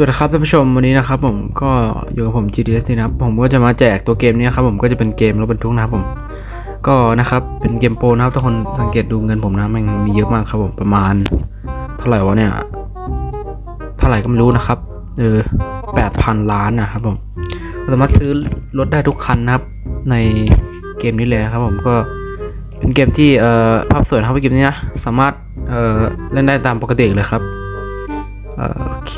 สวัสดีครับท่านผู้ชมวันนี้นะครับผมก็อยู่กับผม GDS นี่นะครับผมก็จะมาแจกตัวเกมนี้ครับผมก็จะเป็นเกมรถบรรทุกนะครับผม ก็นะครับเป็นเกมโปรนะครับทุกคนสังเกตดูเงินผมนะมันมีเยอะมากครับผมประมาณ เท่าไหร่วะเนี่ยเท่าไหร่ก็ไม่รู้นะครับเออแปดพันล้านนะครับผมสามารถซื้อรถได้ทุกคันนะครับ ในเกมนี้เลยนะครับผมก็เป็นเกมที่เอ่อภาพสวยนะครับเกมนี้นะสามารถเอ่อเล่นได้ตามปกติเลยครับโอเค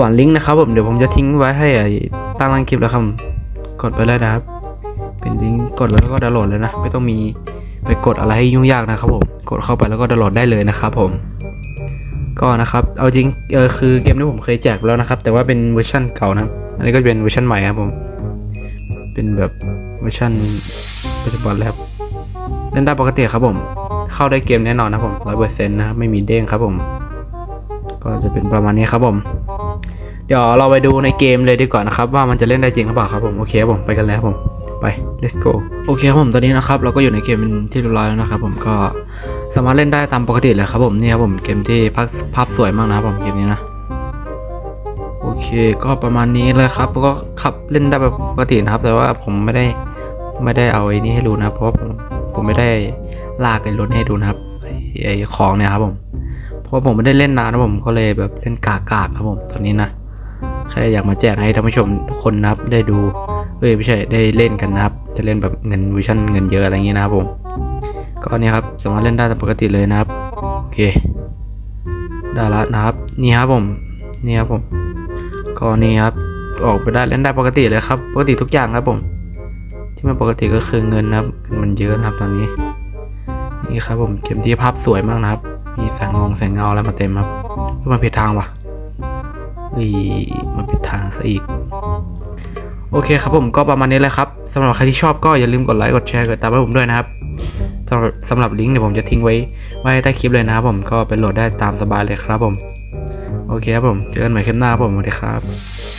ส่วนลิงก์นะครับผมเดี๋ยวผมจะทิ้งไว้ให้ไอ้ตั้งล่างคลิปแล้วครับกดไปเลยนะครับ เป็นลิงก์กดแล้วก็ดาวน์โหลดเลยนะ ไม่ต้องมีไปกดอะไรให้ยุ่งยากนะครับผมกดเข้าไปแล้วก็ดาวน์โหลดได้เลยนะครับผมก็นะครับ เอาจริง เออคือเกมนี้ผมเคยแจกแล้วนะครับ แต่ว่าเป็นเวอร์ชันเก่านะ อันนี้ก็เป็นเวอร์ชันใหม่ครับผม เป็นแบบเวอร์ชันปัจจุบันแล้วครับเล่นได้ปกติครับผม เข้าได้เกมแน่นอนนะครับผมร้อยเปอร์เซ็นต์นะครับไม่มีเด้งครับผม ก็จะเป็นประมาณนี้ครับผม เดี๋ยวเราไปดูในเกมเลยดีกว่านะครับ ว่ามันจะเล่นได้จริงหรือเปล่าครับผมโอเคครับผมไปกันเลยครับผมไป let's go โอเคครับผมตอนนี้นะครับเราก็อยู่ในเกมที่เรียบร้อยแล้วนะครับผมก็สามารถเล่นได้ตามปกติเลยครับผมนี่ครับผมเกมที่ภาพภาพสวยมากนะครับผมเกมนี้นะโอเคก็ประมาณนี้เลยครับก็ขับเล่นได้แบบปกตินะครับ แต่ว่าผมไม่ได้ไม่ได้เอาไอ้นี้ให้ดูนะเพราะผมผมไม่ได้ลากไอ้รถให้ดูนะครับไอ้ของเนี่ยครับผมเพราะผมไม่ได้เล่นนานนะผมก็เลยแบบเล่นกากๆครับผมตอนนี้นะ ค่อยากมาแจกให้ท่านผู้ชมทุกคนนะครับได้ดูเอ้ยไม่ใช่ได้เล่นกันนะครับ จะเล่นแบบเงินวิชั่นเงินเยอะอะไรอย่างงี้นะครับผมก็เนี่ยครับสามารถเล่นได้ตามปกติเลยนะครับโอเคได้ล้วนะครับ นี่ครับผมนี่ครับผมก็นี่ครับออกไปได้เล่นได้ปกติเลยครับปกติทุกอย่างครับผม ที่มันปกติก็คือเงินนะครับเงินมันเยอะนะครับตอนนี้ นี่ครับผมเกมที่ภาพสวยมากนะครับ มีแสงงงแสงเงาแล้วมาเต็มครับก็มาผิดทางว่ะ อีมาผิดทางซะอีก โอเคครับผมก็ประมาณนี้แหละครับสำหรับใครที่ชอบก็อย่าลืมกดไลค์กดแชร์กดตามให้ผมด้วยนะครับสำหรับสำหรับลิงก์เดี๋ยวผมจะทิ้งไว้ไว้ใต้คลิปเลยนะครับผมก็ไปโหลดได้ตามสบายเลยครับผม โอเคครับผม เจอกันใหม่คลิปหน้าครับผมสวัสดีครับ